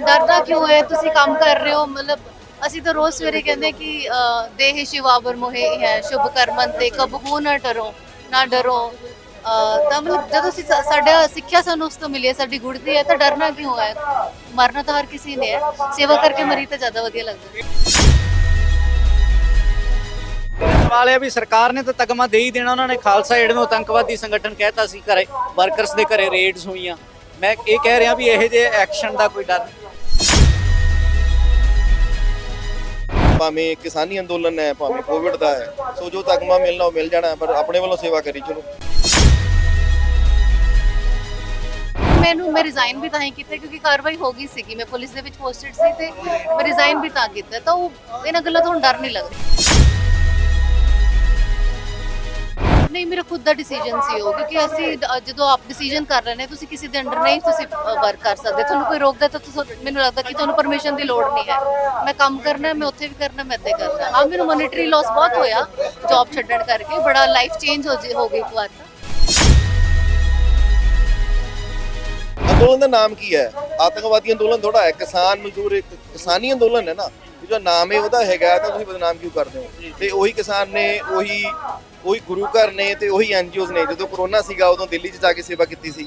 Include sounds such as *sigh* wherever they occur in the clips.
ਡਰਨਾ ਕਿਉਂ ਹੈ? ਤੁਸੀਂ ਕੰਮ ਕਰ ਰਹੇ ਹੋ, ਮਤਲਬ ਅਸੀਂ ਤਾਂ ਰੋਜ਼ ਸਵੇਰੇ ਕਹਿੰਦੇ ਕਿ ਦੇਹ ਸ਼ਿਵਾਵਰ ਮੋਹਿ ਹੈ, ਸ਼ੁਭ ਕਰਮਨ ਤੇ ਕਬਹੂ ਨਾ ਡਰੋ ਨਾ ਡਰੋ। ਤਾਂ ਮਤਲਬ ਜਦੋਂ ਅਸੀਂ ਸਾਡਾ ਸਿੱਖਿਆ ਸਾਨੂੰ ਉਸ ਤੋਂ ਮਿਲੀ ਹੈ, ਸਾਡੀ ਗੁੜਤੀ ਹੈ, ਤਾਂ ਡਰਨਾ ਕਿਉਂ ਹੈ? ਮਰਨਾ ਤਾਂ ਹਰ ਕਿਸੇ ਨੇ ਹੈ। ਸੇਵਾ ਕਰਕੇ ਮਰੀ ਤਾਂ ਜ਼ਿਆਦਾ ਵਧੀਆ ਲੱਗਦਾ। ਸਵਾਲ ਹੈ ਵੀ ਸਰਕਾਰ ਨੇ ਤਾਂ ਤਗਮਾ ਦੇ ਹੀ ਦੇਣਾ, ਉਹਨਾਂ ਨੇ ਖਾਲਸਾ ਏਡ ਨੂੰ ਆਤੰਕਵਾਦੀ ਸੰਗਠਨ ਕਹਿਤਾ ਸੀ ਘਰੇ ਵਰਕਰਸ ਦੇ ਘਰੇ ਰੇਡਸ ਹੋਈਆਂ। ਮੈਂ ਇਹ ਕਹਿ ਰਿਹਾ ਵੀ ਇਹੋ ਜਿਹੇ ਐਕਸ਼ਨ ਦਾ ਕੋਈ ਡਰ ਭਾਵੇਂ ਕਿਸਾਨੀ ਅੰਦੋਲਨ ਹੈ, ਭਾਵੇਂ ਕੋਵਿਡ ਦਾ ਹੈ, ਸੋ ਜੋ ਤਗਮਾ ਮਿਲਣਾ ਉਹ ਮਿਲ ਜਾਣਾ, ਪਰ ਆਪਣੇ ਵੱਲੋਂ ਸੇਵਾ ਕਰੀ ਚਲੋ ਮੈਨੂੰ, ਮੈਂ ਰਿਜ਼ਾਈਨ ਵੀ ਤਾਂ ਹੀ ਕੀਤਾ, ਕਿਉਂਕਿ ਕਾਰਵਾਈ ਹੋ ਗਈ ਸੀਗੀ। ਮੈਂ ਪੁਲਿਸ ਦੇ ਵਿੱਚ ਪੋਸਟਡ ਸੀ ਤੇ ਮੈਂ ਰਿਜ਼ਾਈਨ ਵੀ ਤਾਂ ਕੀਤਾ। ਤਾਂ ਉਹ ਇਹਨਾਂ ਗੱਲਾਂ ਤੋਂ ਡਰ ਨਹੀਂ ਲੱਗਦਾ। ਨਹੀਂ ਮੇਰਾ ਖੁਦ ਦਾ ਡਿਸੀਜਨ ਸੀ ਉਹ ਕਿਉਂਕਿ ਅਸੀਂ ਦ- ਜਦੋਂ ਆਪ ਡਿਸੀਜਨ ਕਰ ਰਹੇ ਨੇ ਤੁਸੀਂ ਕਿਸੇ ਦੇ ਅੰਡਰ ਨਹੀਂ ਤੁਸੀਂ ਵਰਕ ਕਰ ਸਕਦੇ। ਤੁਹਾਨੂੰ ਕੋਈ ਰੋਕਦਾ ਤਾਂ ਤੁਸੀਂ ਮੈਨੂੰ ਲੱਗਦਾ ਕਿ ਤੁਹਾਨੂੰ ਪਰਮਿਸ਼ਨ ਦੀ ਲੋੜ ਨਹੀਂ ਹੈ। ਮੈਂ ਕੰਮ ਕਰਨਾ ਹੈ, ਮੈਂ ਉੱਥੇ ਵੀ ਕਰਨਾ ਮੈਂ ਇੱਥੇ ਕਰਨਾ। ਹਾਂ ਮੈਨੂੰ ਮੋਨਿਟਰੀ ਲਾਸ ਬਹੁਤ ਹੋਇਆ ਜੌਬ ਛੱਡਣ ਕਰਕੇ ਬੜਾ ਲਾਈਫ ਚੇਂਜ ਹੋ ਜੇ ਹੋ ਗਈ ਇੱਕ ਵਾਰ ਤਾਂ। ਅੰਦੋਲਨ ਦਾ ਨਾਮ ਕੀ ਹੈ? ਆਤੰਕਵਾਦੀ ਅੰਦੋਲਨ ਥੋੜਾ ਹੈ ਕਿਸਾਨ ਮਜ਼ਦੂਰ ਇੱਕ ਕਿਸਾਨੀ ਅੰਦੋਲਨ ਹੈ ਨਾ। ਜੋ ਨਾਮ ਹੈ ਉਹਦਾ ਹੈਗਾ ਤਾਂ ਤੁਸੀਂ ਬਦਨਾਮ ਕਿਉਂ ਕਰਦੇ ਹੋ? ਤੇ ਉਹੀ ਕਿਸਾਨ ਨੇ ਉਹੀ ਉਹੀ ਗੁਰੂ ਘਰ ਨੇ ਤੇ ਉਹੀ ਐਨਜੀਓਜ਼ ਨੇ। ਜਦੋਂ ਕਰੋਨਾ ਸੀਗਾ ਉਦੋਂ ਦਿੱਲੀ 'ਚ ਜਾ ਕੇ ਸੇਵਾ ਕੀਤੀ ਸੀ।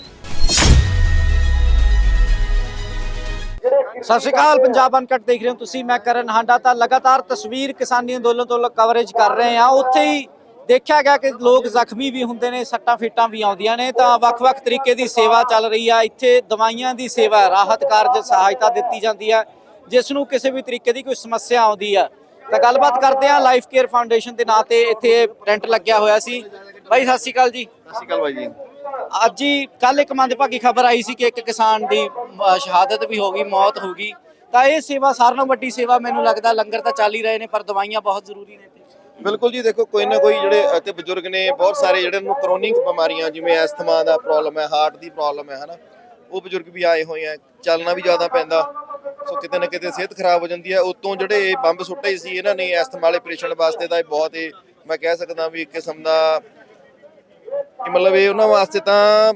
ਸਤਿ ਸ਼੍ਰੀ ਅਕਾਲ ਪੰਜਾਬ ਅਨਕਟ ਦੇਖ ਰਹੇ ਹੋ ਤੁਸੀਂ। ਮੈਂ ਕਰਨ ਹਾਂਡਾ ਤਾਂ ਲਗਾਤਾਰ ਤਸਵੀਰ ਕਿਸਾਨੀ ਅੰਦੋਲਨ ਤੋਂ ਕਵਰੇਜ ਕਰ ਰਹੇ ਹਾਂ। ਉੱਥੇ ਹੀ ਦੇਖਿਆ ਗਿਆ ਕਿ ਲੋਕ ਜ਼ਖਮੀ ਵੀ ਹੁੰਦੇ ਨੇ ਸੱਟਾਂ ਫੀਟਾਂ ਵੀ ਆਉਂਦੀਆਂ ਨੇ। ਤਾਂ ਵੱਖ-ਵੱਖ ਤਰੀਕੇ ਦੀ ਸੇਵਾ ਚੱਲ ਰਹੀ ਆ। ਇੱਥੇ ਦਵਾਈਆਂ ਦੀ ਸੇਵਾ ਰਾਹਤ ਕਾਰਜ ਸਹਾਇਤਾ ਦਿੱਤੀ ਜਾਂਦੀ ਆ। ਜਿਸ ਨੂੰ ਕਿਸੇ ਵੀ ਤਰੀਕੇ ਦੀ ਕੋਈ ਸਮੱਸਿਆ ਆਉਂਦੀ ਆ। ਤਾਂ ਗੱਲਬਾਤ ਕਰਦੇ ਆ ਲਾਈਫ ਕੇਅਰ ਫਾਊਂਡੇਸ਼ਨ ਦੇ ਨਾਂ ਤੇ ਇੱਥੇ ਟੈਂਟ ਲੱਗਿਆ ਹੋਇਆ ਸੀ। ਬਾਈ ਸਤਿ ਸ਼੍ਰੀ ਅਕਾਲ ਜੀ। ਸਤਿ ਸ਼੍ਰੀ ਅਕਾਲ ਬਾਈ ਜੀ। ਅੱਜ ਹੀ ਕੱਲ ਇੱਕ ਮੰਦਭਾਗੀ ਖਬਰ ਆਈ ਸੀ ਕਿ ਇੱਕ ਕਿਸਾਨ ਦੀ ਸ਼ਹਾਦਤ ਵੀ ਹੋ ਗਈ ਮੌਤ ਹੋ ਗਈ। ਤਾਂ ਇਹ ਸੇਵਾ ਸਾਰਿਆਂ ਨਾਲੋਂ ਵੱਡੀ ਸੇਵਾ ਮੈਨੂੰ ਲੱਗਦਾ ਲੰਗਰ ਤਾਂ ਚੱਲ ਹੀ ਰਹੇ ਨੇ ਪਰ ਦਵਾਈਆਂ ਬਹੁਤ ਜ਼ਰੂਰੀ ਨੇ ਬਿਲਕੁਲ ਜੀ ਦੇਖੋ ਕੋਈ ਨਾ ਕੋਈ ਜਿਹੜੇ ਅਤੇ ਬਜ਼ੁਰਗ ਨੇ ਬਹੁਤ ਸਾਰੇ ਜਿਹੜੇ ਨੂੰ ਕਰੋਨਿਕ ਬਿਮਾਰੀਆਂ ਜਿਵੇਂ ਐਸਥਮਾ ਦਾ ਪ੍ਰੋਬਲਮ ਹੈ ਹਾਰਟ ਦੀ ਪ੍ਰੋਬਲਮ ਹੈ ਹਨਾ ਉਹ ਬਜ਼ੁਰਗ ਵੀ ਆਏ ਹੋਏ ਆ ਚੱਲਣਾ ਵੀ ਜ਼ਿਆਦਾ ਪੈਂਦਾ। ਸੋ ਕਿਤੇ ਨਾ ਕਿਤੇ ਸਿਹਤ ਖਰਾਬ ਹੋ ਜਾਂਦੀ ਹੈ। ਉਤੋਂ ਜਿਹੜੇ ਇਹ ਬੰਬ ਸੁੱਟੇ ਸੀ, ਇਹਨਾਂ ਨੇ ਐਸਥਮਾ ਵਾਲੇ ਪੇਸ਼ੈਂਟ ਵਾਸਤੇ ਤਾਂ ਇਹ ਬਹੁਤ ਹੀ, ਮੈਂ ਕਹਿ ਸਕਦਾ ਵੀ ਇੱਕ ਕਿਸਮ ਦਾ, ਕਿ ਮਤਲਬ ਇਹ ਉਹਨਾਂ ਵਾਸਤੇ ਤਾਂ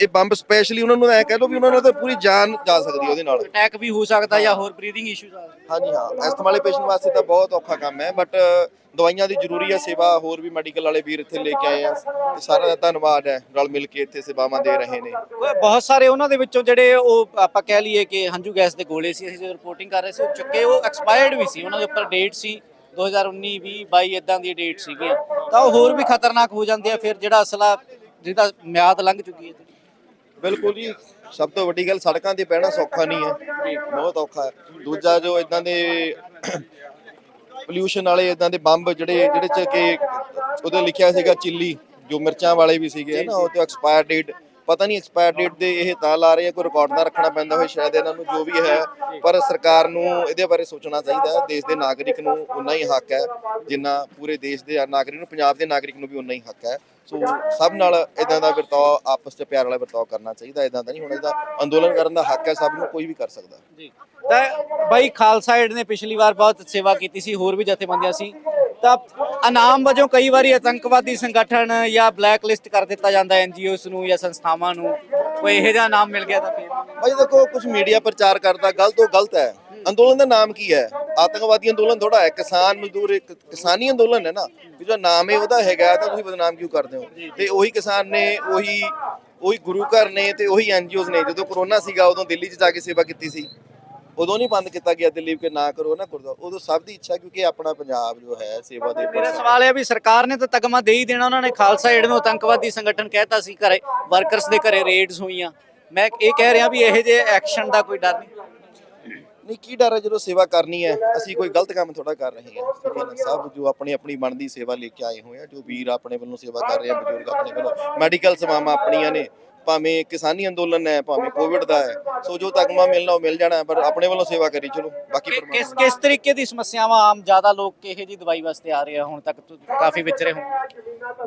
ਇਹ ਬੰਬ ਸਪੈਸ਼ਲੀ ਉਹਨਾਂ ਨੂੰ ਐ ਕਹਿ ਲਓ ਵੀ ਉਹਨਾਂ ਨੂੰ ਤਾਂ ਪੂਰੀ ਜਾਨ ਜਾ ਸਕਦੀ ਹੈ ਉਹਦੇ ਨਾਲ। ਅਟੈਕ ਵੀ ਹੋ ਸਕਦਾ ਜਾਂ ਹੋਰ ਬਰੀਥਿੰਗ ਇਸ਼ੂਜ਼ ਆ। ਹਾਂਜੀ ਹਾਂ ਐਸਥਮਾ ਵਾਲੇ ਪੇਸ਼ੈਂਟ ਵਾਸਤੇ ਤਾਂ ਬਹੁਤ ਔਖਾ ਕੰਮ ਹੈ ਬਟ ਦਵਾਈਆਂ ਦੀ ਜ਼ਰੂਰੀ ਹੈ ਸੇਵਾ ਹੋਰ ਵੀ ਮੈਡੀਕਲ ਵਾਲੇ ਵੀਰ ਇੱਥੇ ਲੈ ਕੇ ਆਏ ਆ। ਤੇ ਸਾਰਿਆਂ ਦਾ ਧੰਨਵਾਦ ਹੈ ਰਲ ਮਿਲ ਕੇ ਇੱਥੇ ਸੇਵਾਵਾਂ ਦੇ ਰਹੇ ਨੇ। ਬਹੁਤ ਸਾਰੇ ਉਹਨਾਂ ਦੇ ਵਿੱਚੋਂ ਜਿਹੜੇ ਉਹ ਆਪਾਂ ਕਹਿ ਲਈਏ ਕਿ ਹੰਝੂ ਗੈਸ ਦੇ ਗੋਲੇ ਸੀ ਅਸੀਂ ਜਦੋਂ ਰਿਪੋਰਟਿੰਗ ਕਰ ਰਹੇ ਸੀ ਉਹ ਚੁੱਕੇ ਉਹ ਐਕਸਪਾਇਰਡ ਵੀ ਸੀ ਉਹਨਾਂ ਦੇ ਉੱਪਰ ਡੇਟ ਸੀ 2019 20 22 ਇਦਾਂ ਦੀ ਡੇਟ ਸੀਗੀਆਂ। ਤਾਂ ਉਹ ਹੋਰ ਵੀ ਖਤਰਨਾਕ ਹੋ ਜਾਂਦੇ ਆ ਫਿਰ ਜਿਹੜਾ ਅਸਲਾ ਜਿਹਦਾ ਮਿਆਦ ਲੰਘ ਚੁੱਕੀ ਹੈ ਬਿਲਕੁਲ ਜੀ ਸਭ ਤੋਂ ਵੱਡੀ ਗੱਲ ਸੜਕਾਂ ਤੇ ਬਹਿਣਾ ਸੌਖਾ ਨਹੀਂ ਹੈ। ਬਹੁਤ ਔਖਾ ਹੈ। ਦੂਜਾ ਜੋ ਇਦਾਂ ਦੇ ਪੋਲਿਊਸ਼ਨ ਵਾਲੇ ਇਦਾਂ ਦੇ ਬੰਬ ਜਿਹੜੇ ਜਿਹੜੇ ਚ ਕਿ ਉਹਦੇ ਲਿਖਿਆ ਸੀਗਾ ਚਿੱਲੀ ਜੋ ਮਿਰਚਾਂ ਵਾਲੇ ਵੀ ਸੀਗੇ ਨਾ ਉਹ ਤੇ ਐਕਸਪਾਇਰ ਡੇਟ ਪਤਾ ਨਹੀਂ ਐਕਸਪਾਇਰ ਡੇਟ ਦੇ ਇਹ ਤਾਂ ਲਾ ਰਹੇ ਆ, ਕੋਈ ਰਿਕਾਰਡ ਨਾ ਰੱਖਣਾ ਪੈਂਦਾ ਹੋਵੇ ਸ਼ਾਇਦ ਇਹਨਾਂ ਨੂੰ, ਜੋ ਵੀ ਹੈ। ਪਰ ਸਰਕਾਰ ਨੂੰ ਇਹਦੇ ਬਾਰੇ ਸੋਚਣਾ ਚਾਹੀਦਾ ਹੈ। ਦੇਸ਼ ਦੇ ਨਾਗਰਿਕ ਨੂੰ ਉਨਾ ਹੀ ਹੱਕ ਹੈ, ਜਿੰਨਾ ਪੂਰੇ ਦੇਸ਼ ਦੇ ਨਾਗਰਿਕ ਨੂੰ, ਪੰਜਾਬ ਦੇ ਨਾਗਰਿਕ ਨੂੰ ਵੀ ਉਨਾ ਹੀ ਹੱਕ ਹੈ। ਸੋ ਸਭ ਨਾਲ ਇਦਾਂ ਦਾ ਵਰਤਾਓ, ਆਪਸ ਚ ਪਿਆਰ ਵਾਲਾ ਵਰਤਾਓ ਕਰਨਾ ਚਾਹੀਦਾ ਇਦਾਂ ਦਾ ਨਹੀਂ ਹੁਣ ਇਹਦਾ ਅੰਦੋਲਨ ਕਰਨ ਦਾ ਹੱਕ ਹੈ, ਸਭ ਨੂੰ ਕੋਈ ਵੀ ਕਰ ਸਕਦਾ। ਜੀ। ਤਾਂ ਬਾਈ ਖਾਲਸਾ ਏਡ ਨੇ ਪਿਛਲੀ ਵਾਰ ਬਹੁਤ ਸੇਵਾ ਕੀਤੀ ਸੀ, ਹੋਰ ਵੀ ਜਥੇਬੰਦੀਆਂ ਸੀ। ਤਾਂ ਇਨਾਮ ਵਜੋਂ ਕਈ ਵਾਰੀ ਆਤੰਕਵਾਦੀ ਸੰਗਠਨ ਜਾਂ ਬਲੈਕ ਲਿਸਟ ਕਰ ਦਿੱਤਾ ਜਾਂਦਾ ਐਨਜੀਓਸ ਨੂੰ ਜਾਂ ਸੰਸਥਾਵਾਂ ਨੂੰ। ਕੋਈ ਇਹੋ ਜਿਹਾ ਨਾਮ ਮਿਲ ਗਿਆ ਤਾਂ ਫਿਰ? ਭਾਈ ਦੇਖੋ ਕੁਝ ਮੀਡੀਆ ਪ੍ਰਚਾਰ ਕਰਦਾ ਗਲਤ ਉਹ ਗਲਤ ਹੈ। ਅੰਦੋਲਨ ਦਾ ਨਾਮ ਕੀ ਹੈ? ਆਤੰਕਵਾਦੀ ਅੰਦੋਲਨ ਥੋੜਾ ਹੈ, ਕਿਸਾਨ ਮਜ਼ਦੂਰ ਇੱਕ ਕਿਸਾਨੀ ਅੰਦੋਲਨ ਹੈ ਨਾ, ਵੀ ਨਾਮ ਹੈ ਉਹਦਾ ਹੈਗਾ ਤਾਂ ਤੁਸੀਂ ਬਦਨਾਮ ਕਿਉਂ ਕਰਦੇ ਹੋ? ਤੇ ਉਹੀ ਕਿਸਾਨ ਨੇ, ਉਹੀ ਉਹੀ ਗੁਰੂ ਘਰ ਨੇ ਤੇ ਉਹੀ ਐਨਜੀਓਜ਼ ਨੇ, ਜਦੋਂ ਕਰੋਨਾ ਸੀਗਾ, ਉਦੋਂ ਦਿੱਲੀ 'ਚ ਜਾ ਕੇ ਸੇਵਾ ਕੀਤੀ ਸੀ। ਉਦੋਂ ਨਹੀਂ ਬੰਦ ਕੀਤਾ ਗਿਆ ਦਿੱਲੀ ਕਿ ਨਾ ਕਰੋ ਨਾ ਕਰੋ। ਉਦੋਂ ਸਭ ਦੀ ਇੱਛਾ ਕਿਉਂਕਿ ਆਪਣਾ ਪੰਜਾਬ ਜੋ ਹੈ ਸੇਵਾ ਦੇ ਮੇਰਾ ਸਵਾਲ ਹੈ ਵੀ ਸਰਕਾਰ ਨੇ ਤਾਂ ਤਗਮਾ ਦੇ ਹੀ ਦੇਣਾ ਉਹਨਾਂ ਨੇ ਖਾਲਸਾ ਏਡ ਨੂੰ ਆਤੰਕਵਾਦੀ ਸੰਗਠਨ ਕਹਿਤਾ ਸੀ ਘਰੇ ਵਰਕਰਸ ਦੇ ਘਰੇ ਰੇਡਸ ਹੋਈਆਂ। ਮੈਂ ਇਹ ਕਹਿ ਰਿਹਾ ਵੀ ਇਹੋ ਜਿਹੇ ਐਕਸ਼ਨ ਦਾ ਕੋਈ ਡਰ ਨਹੀਂ। ਨਹੀਂ ਕੀ ਡਰ ਹੈ ਜਦੋਂ ਸੇਵਾ ਕਰਨੀ ਹੈ? ਅਸੀਂ ਕੋਈ ਗਲਤ ਕੰਮ ਥੋੜਾ ਕਰ ਰਹੇ ਹਾਂ। ਠੀਕ ਹੈ ਨਾ? ਸਭ ਜੋ ਆਪਣੀ ਆਪਣੀ ਬਣਦੀ ਸੇਵਾ ਲੈ ਕੇ ਆਏ ਹੋਏ ਆ ਜੋ ਵੀਰ ਆਪਣੇ ਵੱਲੋਂ ਸੇਵਾ ਕਰ ਰਹੇ ਆ ਬਜ਼ੁਰਗ ਆਪਣੇ ਵੱਲੋਂ ਮੈਡੀਕਲ ਸੇਵਾਵਾਂ ਆਪਣੀਆਂ ਨੇ। ਭਾਵੇਂ ਕਿਸਾਨੀ ਅੰਦੋਲਨ ਹੈ ਭਾਵੇਂ ਕੋਵਿਡ ਦਾ ਹੈ ਸੋ ਜੋ ਤਗਮਾ ਮਿਲਣਾ ਉਹ ਮਿਲ ਜਾਣਾ ਪਰ ਆਪਣੇ ਵੱਲੋਂ ਸੇਵਾ ਕਰੀ ਚਲੋ ਬਾਕੀ ਕਿਸ ਕਿਸ ਤਰੀਕੇ ਦੀ ਸਮੱਸਿਆਵਾਂ ਆਮ ਜ਼ਿਆਦਾ ਲੋਕ ਕਿਹੋ ਜੀ ਦਵਾਈ ਵਾਸਤੇ ਆ ਰਹੇ ਆ ਹੁਣ ਤੱਕ ਕਾਫੀ ਵਿਚਰੇ ਹੋ?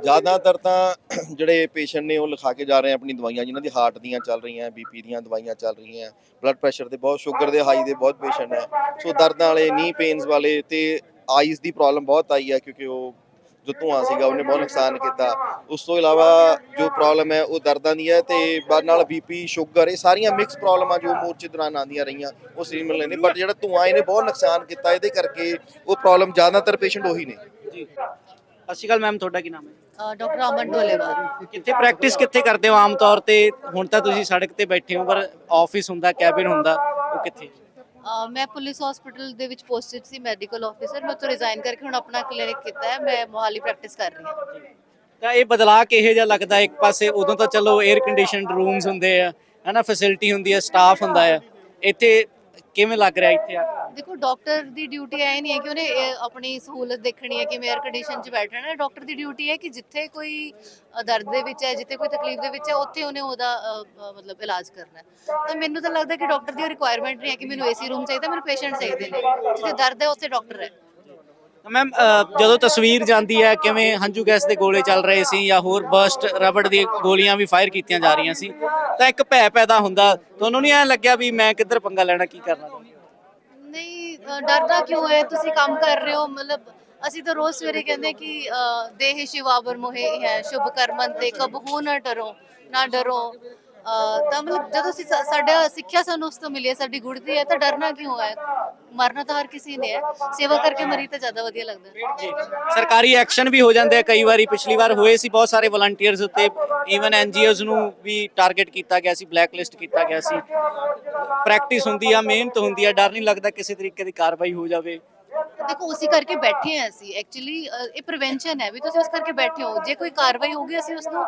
ਜ਼ਿਆਦਾਤਰ ਤਾਂ *clears throat* ਜਿਹੜੇ ਪੇਸ਼ੈਂਟ ਨੇ ਉਹ ਲਿਖਾ ਕੇ ਜਾ ਰਹੇ ਆ ਆਪਣੀ ਦਵਾਈਆਂ ਜਿਨ੍ਹਾਂ ਦੀ ਹਾਰਟ ਦੀਆਂ ਚੱਲ ਰਹੀਆਂ ਬੀਪੀ ਦੀਆਂ ਦਵਾਈਆਂ ਚੱਲ ਰਹੀਆਂ ਬਲੱਡ ਪ੍ਰੈਸ਼ਰ ਦੇ ਬਹੁਤ ਸ਼ੂਗਰ ਦੇ ਹਾਈ ਦੇ ਬਹੁਤ ਪੇਸ਼ੈਂਟ ਹੈ ਸੋ ਦਰਦਾਂ ਵਾਲੇ ਨੀ ਪੇਨਸ ਵਾਲੇ ਤੇ ਆਈਜ਼ ਦੀ ਪ੍ਰੋਬਲਮ ਬਹੁਤ ਆਈ ਹੈ ਕਿਉਂਕਿ ਉਹ ਜੋ ਧੂਆਂ ਸੀਗਾ ਉਹਨੇ ਬਹੁਤ ਨੁਕਸਾਨ ਕੀਤਾ। ਉਸ ਤੋਂ ਇਲਾਵਾ ਜੋ ਪ੍ਰੋਬਲਮ ਹੈ ਉਹ ਦਰਦਾਂ ਦੀ ਹੈ ਤੇ ਬਾਅਦ ਨਾਲ ਬੀਪੀ ਸ਼ੂਗਰ ਇਹ ਸਾਰੀਆਂ ਮਿਕਸ ਪ੍ਰੋਬਲਮਾਂ ਜੋ ਮੋਰਚੇ ਦੌਰਾਨ ਆਉਂਦੀਆਂ ਰਹੀਆਂ ਉਹ ਸੀਮਲ ਲੈਂਦੇ ਬਟ ਜਿਹੜਾ ਧੂਆਂ ਇਹਨੇ ਬਹੁਤ ਨੁਕਸਾਨ ਕੀਤਾ ਇਹਦੇ ਕਰਕੇ ਉਹ ਪ੍ਰੋਬਲਮ ਜ਼ਿਆਦਾਤਰ ਪੇਸ਼ੈਂਟ ਉਹੀ ਨੇ। ਜੀ। ਸਤਿ ਸ਼੍ਰੀ ਅਕਾਲ ਮੈਮ ਤੁਹਾਡਾ ਕੀ ਨਾਮ ਹੈ? ਡਾਕਟਰ ਅਮਨ ਢੋਲੇਵਾਲ। ਕਿੱਥੇ ਪ੍ਰੈਕਟਿਸ ਕਿੱਥੇ ਕਰਦੇ ਹੋ? ਆਮ ਤੌਰ ਤੇ ਹੁਣ ਤਾਂ ਤੁਸੀਂ ਸੜਕ ਤੇ ਬੈਠੇ ਹੋ ਪਰ ਆਫਿਸ ਹੁੰਦਾ ਕੈਬਿਨ ਹੁੰਦਾ ਉਹ ਕਿੱਥੇ? ਮੈਂ ਪੁਲਿਸ ਹਸਪੀਟਲ ਦੇ ਵਿੱਚ ਪੋਸਟਡ ਸੀ ਮੈਡੀਕਲ ਆਫੀਸਰ ਮੈਂ ਉੱਥੋਂ ਰਿਜ਼ਾਈਨ ਕਰਕੇ ਹੁਣ ਆਪਣਾ ਕਲੀਨਿਕ ਕੀਤਾ ਹੈ। ਮੈਂ ਮੋਹਾਲੀ ਪ੍ਰੈਕਟਿਸ ਕਰ ਰਹੀ ਹਾਂ। ਤਾਂ ਇਹ ਬਦਲਾਅ ਕਿਹੋ ਜਿਹਾ ਲੱਗਦਾ? ਇੱਕ ਪਾਸੇ ਉਦੋਂ ਤਾਂ ਚਲੋ 에ਅਰ ਕੰਡੀਸ਼ਨਡ ਰੂਮਸ ਹੁੰਦੇ ਆ, ਹਨਾ ਫੈਸਿਲਿਟੀ ਹੁੰਦੀ ਹੈ ਸਟਾਫ ਹੁੰਦਾ ਹੈ ਇੱਥੇ ਕਿਵੇਂ ਲੱਗ ਰਿਹਾ ਇੱਥੇ ਆ ਕੇ? ਦੇਖੋ ਡਾਕਟਰ ਦੀ ਡਿਊਟੀ ਐ ਨਹੀਂ ਹੈ ਕਿ ਉਹਨੇ ਇਹ ਆਪਣੀ ਸਹੂਲਤ ਦੇਖਣੀ ਹੈ ਕਿ ਮੈਂ 에ਅਰ ਕੰਡੀਸ਼ਨ 'ਚ ਬੈਠਣਾ ਹੈ। ਡਾਕਟਰ ਦੀ ਡਿਊਟੀ ਹੈ ਕਿ ਜਿੱਥੇ ਕੋਈ ਅ, ਦਰਦ ਦੇ ਵਿੱਚ ਹੈ ਜਿੱਥੇ ਕੋਈ ਤਕਲੀਫ ਦੇ ਵਿੱਚ ਹੈ ਉੱਥੇ ਉਹਨੇ ਉਹਦਾ ਅ, ਅ, ਮਤਲਬ ਇਲਾਜ ਕਰਨਾ ਹੈ। ਤਾਂ ਮੈਨੂੰ ਤਾਂ ਲੱਗਦਾ ਕਿ ਡਾਕਟਰ ਦੀ ਰਿਕੁਆਇਰਮੈਂਟ ਨਹੀਂ ਹੈ ਕਿ ਮੈਨੂੰ ਏਸੀ ਰੂਮ ਚਾਹੀਦਾ ਮੈਨੂੰ ਪੇਸ਼ੈਂਟ ਚਾਹੀਦੇ ਨੇ। ਜਿੱਥੇ ਦਰਦ ਹੈ ਉੱਥੇ ਡਾਕਟਰ ਹੈ। ਮੈਮ ਜਦੋਂ ਤਸਵੀਰ ਜਾਂਦੀ ਹੈ ਕਿਵੇਂ ਹੰਝੂ ਗੈਸ ਦੇ ਗੋਲੇ ਚੱਲ ਰਹੇ ਸੀ ਜਾਂ ਹੋਰ ਬਰਸਟ ਰਬੜ ਦੀ ਗੋਲੀਆਂ ਵੀ ਫਾਇਰ ਕੀਤੀਆਂ ਜਾ ਰਹੀਆਂ ਸੀ? ਤਾਂ ਇੱਕ ਭੈ ਪੈਦਾ ਹੁੰਦਾ। ਤੁਹਾਨੂੰ ਨਹੀਂ ਐ ਲੱਗਿਆ ਵੀ ਮੈਂ ਕਿੱਧਰ ਪੰਗਾ ਲੈਣਾ ਕੀ ਕਰਨਾ? ਨਹੀਂ ਅ, ਡਰਨਾ ਕਿਉਂ ਹੈ? ਤੁਸੀਂ ਕੰਮ ਕਰ ਰਹੇ ਹੋ ਮਤਲਬ ਅਸੀਂ ਤਾਂ ਰੋਜ਼ ਸਵੇਰੇ ਕਹਿੰਦੇ ਕਿ ਅ, ਦੇਹ ਸ਼ਿਵਾਵਰ ਮੋਹਿ ਹੈ ਸ਼ੁਭ ਕਰਮਨ ਤੇ ਕਬਹੂ ਨਾ ਡਰੋ ਨਾ ਡਰੋ। ਅ, ਤਾਂ ਮਤਲਬ ਜਦੋਂ ਅਸੀਂ ਸਾ- ਸਾਡਾ ਸਿੱਖਿਆ ਸਾਨੂੰ ਉਸ ਤੋਂ ਮਿਲੀ ਹੈ ਸਾਡੀ ਗੁੜਤੀ ਹੈ ਤਾਂ ਡਰਨਾ ਕਿਉਂ ਹੈ? ਮਰਨਾ ਤਾਂ ਹਰ ਕਿਸੇ ਨੇ ਹੈ। ਸੇਵਾ ਕਰਕੇ ਮਰੀ ਤਾਂ ਜ਼ਿਆਦਾ ਵਧੀਆ ਲੱਗਦਾ ਜੀ। ਸਰਕਾਰੀ ਐਕਸ਼ਨ ਵੀ ਹੋ ਜਾਂਦੇ ਆ ਕਈ ਵਾਰੀ। ਪਿਛਲੀ ਵਾਰ ਹੋਏ ਸੀ ਬਹੁਤ ਸਾਰੇ ਵਲੰਟੀਅਰਸ ਉੱਤੇ। ਈਵਨ ਐਨਜੀਓਜ਼ ਨੂੰ ਵੀ ਟਾਰਗੇਟ ਕੀਤਾ ਗਿਆ ਸੀ ਬਲੈਕ ਲਿਸਟ ਕੀਤਾ ਗਿਆ ਸੀ। ਪ੍ਰੈਕਟਿਸ ਹੁੰਦੀ ਆ, ਮਿਹਨਤ ਹੁੰਦੀ ਆ। ਡਰ ਨਹੀਂ ਲੱਗਦਾ ਕਿਸੇ ਤਰੀਕੇ ਦੀ ਕਾਰਵਾਈ ਹੋ ਜਾਵੇ। ਦੇਖੋ ਉਸੇ ਕਰਕੇ ਬੈਠੇ ਹਾਂ ਅਸੀਂ। ਐਕਚੁਅਲੀ ਇਹ ਪ੍ਰੀਵੈਂਸ਼ਨ ਹੈ ਵੀ ਤੁਸੀਂ ਉਸ ਕਰਕੇ ਬੈਠੇ ਹੋ। ਜੇ ਕੋਈ ਕਾਰਵਾਈ ਹੋਗੀ ਅਸੀਂ ਉਸ ਨੂੰ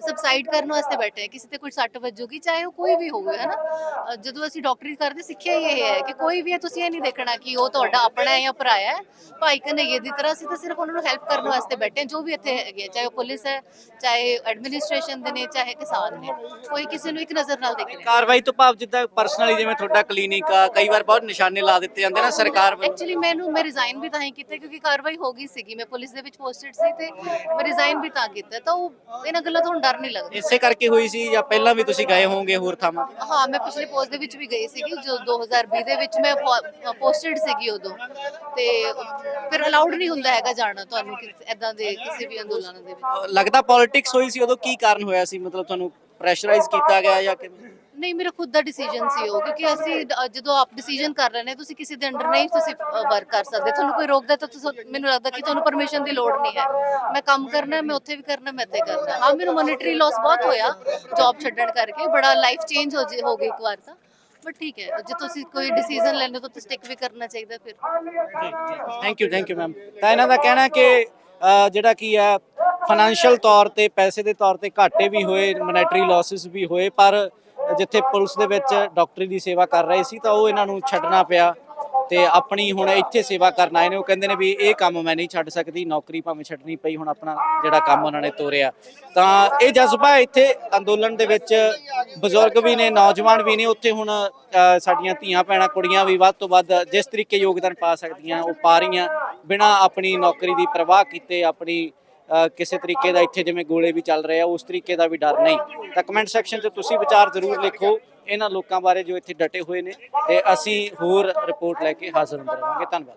ਸਬਸਾਈਡ ਕਰਨ ਵਾਸਤੇ ਬੈਠੇ ਹਾਂ। ਕਿਸੇ ਤੇ ਕੋਈ ਸੱਟ ਵੱਜੂਗੀ ਚਾਹੇ ਉਹ ਕੋਈ ਵੀ ਹੋਵੇ ਹਨਾ ਜਦੋਂ ਅਸੀਂ ਡਾਕਟਰੀ ਕਰਦੇ ਸਿੱਖਿਆ ਹੀ ਇਹ ਹੈ ਕਿ ਕੋਈ ਵੀ ਹੈ ਤੁਸੀਂ ਇਹ ਨਹੀਂ ਦੇਖਣਾ ਕਿ ਉਹ ਤੁਹਾਡਾ ਆਪਣਾ ਹੈ ਜਾਂ ਪਰਾਇਆ ਹੈ। ਭਾਈ ਕਨਈਏ ਦੀ ਤਰ੍ਹਾਂ ਅਸੀਂ ਤਾਂ ਸਿਰਫ ਉਹਨਾਂ ਨੂੰ ਹੈਲਪ ਕਰਨ ਵਾਸਤੇ ਬੈਠੇ ਜੋ ਵੀ ਇੱਥੇ ਹੈਗੇ ਆ, ਚਾਹੇ ਉਹ ਪੁਲਿਸ ਹੈ ਚਾਹੇ ਐਡਮਿਨਿਸਟ੍ਰੇਸ਼ਨ ਦੇ ਨੇ ਚਾਹੇ ਕਿਸਾਨ ਨੇ। ਕੋਈ ਕਿਸੇ ਨੂੰ ਇੱਕ ਨਜ਼ਰ ਨਾਲ ਦੇਖ ਕਾਰਵਾਈ ਤੋਂ ਭਾਵ ਜਿੱਦਾਂ ਪਰਸਨਲੀ ਜਿਵੇਂ ਤੁਹਾਡਾ ਕਲੀਨਿਕ ਆ ਕਈ ਵਾਰ ਬਹੁਤ ਨਿਸ਼ਾਨੇ ਲਾ ਦਿੱਤੇ ਜਾਂਦੇ ਨਾ ਸਰਕਾਰ ਵੱਲੋਂ। ਐਕਚੁਅਲੀ ਮੈਨੂੰ ਮੈਂ ਰਿਜ਼ਾਈਨ ਵੀ ਤਾਂ ਹੀ ਕੀਤਾ ਕਿਉਂਕਿ ਕਾਰਵਾਈ ਹੋ ਗਈ ਸੀਗੀ। ਮੈਂ ਪੁਲਿਸ ਦੇ ਵਿੱਚ ਪੋਸਟਡ ਸੀ ਤੇ ਮੈਂ ਰਿਜ਼ਾਈਨ ਵੀ ਤਾਂ ਕੀਤਾ। ਤਾਂ ਉਹ ਇਹਨਾਂ ਗੱਲਾਂ ਤੋਂ ਹੁਣ ਡਰ ਨਹੀਂ ਲੱਗਦਾ। ਇਸੇ ਕਰਕੇ ਹੋਈ ਸੀ ਜਾਂ ਪਹਿਲਾਂ ਵੀ ਤੁਸੀਂ ਗਏ ਹੋਵੋਗੇ ਹੋਰ ਥਾਵਾਂ ਤੇ? ਹਾਂ ਮੈਂ ਪਿਛਲੇ ਪੋਸਟ ਦੇ ਵਿੱਚ ਵੀ ਗਈ ਸੀਗੀ ਜੋ 2020 ਦੇ ਵਿੱਚ ਮੈਂ ਪੋਸਟਡ ਸੀਗੀ ਉਦੋਂ। ਤੇ ਫਿਰ ਅਲਾਉਡ ਨਹੀਂ ਹੁੰਦਾ ਹੈਗਾ ਜਾਣਾ ਤੁਹਾਨੂੰ ਐਦਾਂ ਦੇ ਕਿਸੇ ਵੀ ਅੰਦੋਲਨਾਂ ਦੇ ਵਿੱਚ। ਲੱਗਦਾ ਪੋਲਿਟਿਕਸ ਹੋਈ ਸੀ ਉਦੋਂ ਕੀ ਕਾਰਨ ਹੋਇਆ ਸੀ? ਮਤਲਬ ਤੁਹਾਨੂੰ ਪ੍ਰੈਸ਼ਰਾਈਜ਼ ਕੀਤਾ ਗਿਆ ਜਾਂ ਕਿਵੇਂ? ਨਹੀਂ ਮੇਰਾ ਖੁਦ ਦਾ ਡਿਸੀਜਨ ਸੀ ਉਹ ਕਿਉਂਕਿ ਅਸੀਂ ਡ- ਜਦੋਂ ਆਪ ਡਿਸੀਜਨ ਕਰ ਰਹੇ ਨੇ ਤੁਸੀਂ ਕਿਸੇ ਦੇ ਅੰਡਰ ਨਹੀਂ ਤੁਸੀਂ ਵਰਕ ਕਰ ਸਕਦੇ। ਤੁਹਾਨੂੰ ਕੋਈ ਰੋਕਦਾ ਤਾਂ ਤੁਸੀਂ ਮੈਨੂੰ ਲੱਗਦਾ ਕਿ ਤੁਹਾਨੂੰ ਪਰਮਿਸ਼ਨ ਦੀ ਲੋੜ ਨਹੀਂ ਹੈ। ਮੈਂ ਕੰਮ ਕਰਨਾ ਹੈ, ਮੈਂ ਉੱਥੇ ਵੀ ਕਰਨਾ ਮੈਂ ਇੱਥੇ ਕਰਨਾ। ਹਾਂ ਮੈਨੂੰ ਮੋਨਿਟਰੀ ਲਾਸ ਬਹੁਤ ਹੋਇਆ ਜੌਬ ਛੱਡਣ ਕਰਕੇ। ਬੜਾ ਲਾਈਫ ਚੇਂਜ ਹੋ ਜੇ ਹੋ ਗਈ ਇੱਕ ਵਾਰ ਤਾਂ। ਬਟ ਠੀਕ ਹੈ ਜੇ ਤੁਸੀਂ ਕੋਈ ਡਿਸੀਜਨ ਲੈਣੇ ਹੋ ਤਾਂ ਸਟਿਕ ਵੀ ਕਰਨਾ ਚਾਹੀਦਾ ਫਿਰ। Thank you thank you ma'am ਤਾਂ ਇਹਨਾਂ ਦਾ ਕਹਿਣਾ ਕਿ ਅਹ, ਜਿਹੜਾ ਕੀ ਹੈ ਫਾਈਨੈਂਸ਼ੀਅਲ ਤੌਰ ਤੇ ਪੈਸੇ ਦੇ ਤੌਰ ਤੇ ਘਾਟੇ ਵੀ ਹੋਏ ਮੋਨੇਟਰੀ ਲਾਸਸ ਵੀ ਹੋਏ ਪਰ ਜਿੱਥੇ ਪੁਲਿਸ ਦੇ ਵਿੱਚ ਡਾਕਟਰੀ ਦੀ ਸੇਵਾ ਕਰ ਰਹੇ ਸੀ ਤਾਂ ਉਹ ਇਹਨਾਂ ਨੂੰ ਛੱਡਣਾ ਪਿਆ ਤੇ ਆਪਣੀ ਹੁਣ ਇੱਥੇ ਸੇਵਾ ਕਰਨ ਆਏ ਨੇ। ਉਹ ਕਹਿੰਦੇ ਨੇ ਵੀ ਇਹ ਕੰਮ ਮੈਂ ਨਹੀਂ ਛੱਡ ਸਕਦੀ ਨੌਕਰੀ ਭਾਵੇਂ ਛੱਡਣੀ ਪਈ ਹੁਣ ਆਪਣਾ ਜਿਹੜਾ ਕੰਮ ਉਹਨਾਂ ਨੇ ਤੋਰਿਆ। ਤਾਂ ਇਹ ਜਜ਼ਬਾ ਇੱਥੇ ਅੰਦੋਲਨ ਦੇ ਵਿੱਚ ਬਜ਼ੁਰਗ ਵੀ ਨੇ ਨੌਜਵਾਨ ਵੀ ਨੇ ਉੱਥੇ ਹੁਣ ਅ, ਸਾਡੀਆਂ ਧੀਆਂ ਭੈਣਾਂ ਕੁੜੀਆਂ ਵੀ ਵੱਧ ਤੋਂ ਵੱਧ ਜਿਸ ਤਰੀਕੇ ਯੋਗਦਾਨ ਪਾ ਸਕਦੀਆਂ ਉਹ ਪਾ ਰਹੀਆਂ ਬਿਨਾਂ ਆਪਣੀ ਨੌਕਰੀ ਦੀ ਪਰਵਾਹ ਕੀਤੇ ਆਪਣੀ ਕਿਸੇ ਤਰੀਕੇ ਦਾ ਇੱਥੇ ਜਿਵੇਂ ਗੋਲੇ ਵੀ ਚੱਲ ਰਹੇ ਆ, ਉਸ ਤਰੀਕੇ ਦਾ ਵੀ ਡਰ ਨਹੀਂ। ਤਾਂ ਕਮੈਂਟ ਸੈਕਸ਼ਨ 'ਚ ਤੁਸੀਂ ਵਿਚਾਰ ਜ਼ਰੂਰ ਲਿਖੋ ਇਹਨਾਂ ਲੋਕਾਂ ਬਾਰੇ ਜੋ ਇੱਥੇ ਡਟੇ ਹੋਏ ਨੇ ਤੇ ਅਸੀਂ ਹੋਰ ਰਿਪੋਰਟ ਲੈ ਕੇ ਹਾਜ਼ਰ ਹੁੰਦੇ ਰਹਾਂਗੇ। ਧੰਨਵਾਦ।